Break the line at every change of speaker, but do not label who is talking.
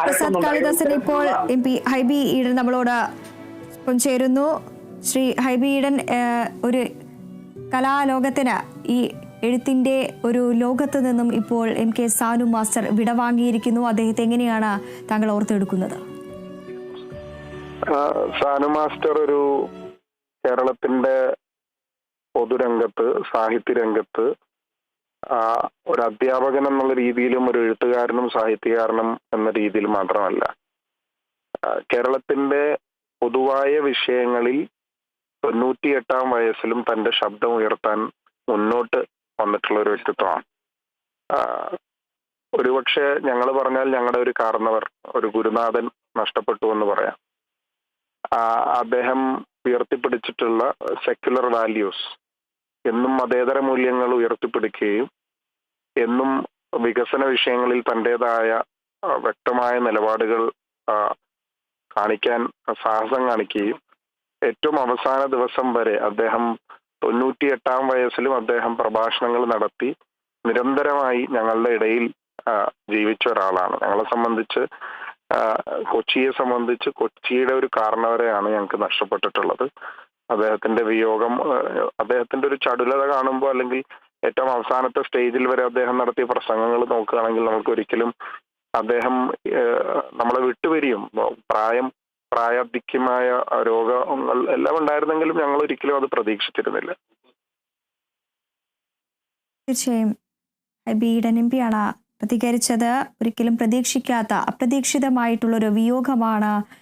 പ്രസാദ് കാളിദാസൻ ഇപ്പോൾ M P Hibi Eden നമ്മളോട് ഇപ്പം ചേരുന്നു. ശ്രീ ഹൈബി ഈഡൻ ഒരു കലാലോകത്തിന് ഈ എഴുത്തിന്റെ ഒരു ലോകത്ത് നിന്നും ഇപ്പോൾ എം കെ സാനു മാസ്റ്റർ വിടവാങ്ങിയിരിക്കുന്നു. അദ്ദേഹത്തെ എങ്ങനെയാണ് താങ്കൾ ഓർത്തെടുക്കുന്നത്?
സാനു മാസ്റ്റർ ഒരു കേരളത്തിന്റെ പൊതുരംഗത്ത് സാഹിത്യ രംഗത്ത് ആ, ഒരു അധ്യാപകൻ എന്നുള്ള രീതിയിലും ഒരു എഴുത്തുകാരനും സാഹിത്യകാരനും എന്ന രീതിയിൽ മാത്രമല്ല. കേരളത്തിന്റെ പൊതുവായ വിഷയങ്ങളിൽ തൊണ്ണൂറ്റിയെട്ടാം വയസ്സിലും തന്റെ ശബ്ദം ഉയർത്താൻ മുന്നോട്ട് വന്നിട്ടുള്ള ഒരു വ്യക്തിത്വമാണ്. ഒരുപക്ഷെ ഞങ്ങൾ പറഞ്ഞാൽ ഞങ്ങളുടെ ഒരു കാരണവർ ഒരു ഗുരുനാഥൻ നഷ്ടപ്പെട്ടു എന്ന് പറയാം. അദ്ദേഹം ഉയർത്തിപ്പിടിച്ചിട്ടുള്ള സെക്യുലർ വാല്യൂസ് എന്നും മതേതര മൂല്യങ്ങൾ ഉയർത്തിപ്പിടിക്കുകയും എന്നും വികസന വിഷയങ്ങളിൽ തന്റെതായ വ്യക്തമായ നിലപാടുകൾ കാണിക്കാൻ സാഹസം കാണിക്കുകയും ഏറ്റവും അവസാന ദിവസം വരെ അദ്ദേഹം തൊണ്ണൂറ്റിയെട്ടാം വയസ്സിലും അദ്ദേഹം പ്രഭാഷണങ്ങൾ നടത്തി നിരന്തരമായി ഞങ്ങളുടെ ഇടയിൽ ജീവിച്ച ഒരാളാണ്. ഞങ്ങളെ സംബന്ധിച്ച് കൊച്ചിയെ സംബന്ധിച്ച് കൊച്ചിയുടെ ഒരു കാരണവരെയാണ് ഞങ്ങൾക്ക് നഷ്ടപ്പെട്ടിട്ടുള്ളത്. അദ്ദേഹത്തിന്റെ വിയോഗം അദ്ദേഹത്തിന്റെ ഒരു ചടുലത കാണുമ്പോൾ അല്ലെങ്കിൽ ഏറ്റവും അവസാനത്തെ സ്റ്റേജിൽ വരെ അദ്ദേഹം നടത്തിയ പ്രസംഗങ്ങൾ നോക്കുകയാണെങ്കിൽ നമുക്ക് ഒരിക്കലും അദ്ദേഹം നമ്മളെ വിട്ടുപിരിയും. പ്രായം പ്രായാധിക്യമായ രോഗങ്ങൾ എല്ലാം ഉണ്ടായിരുന്നെങ്കിലും ഞങ്ങൾ ഒരിക്കലും അത് പ്രതീക്ഷിച്ചിരുന്നില്ല.
തീർച്ചയായും. എം. ആണ് പ്രതികരിച്ചത്. ഒരിക്കലും പ്രതീക്ഷിക്കാത്ത അപ്രതീക്ഷിതമായിട്ടുള്ളൊരു വിയോഗമാണ്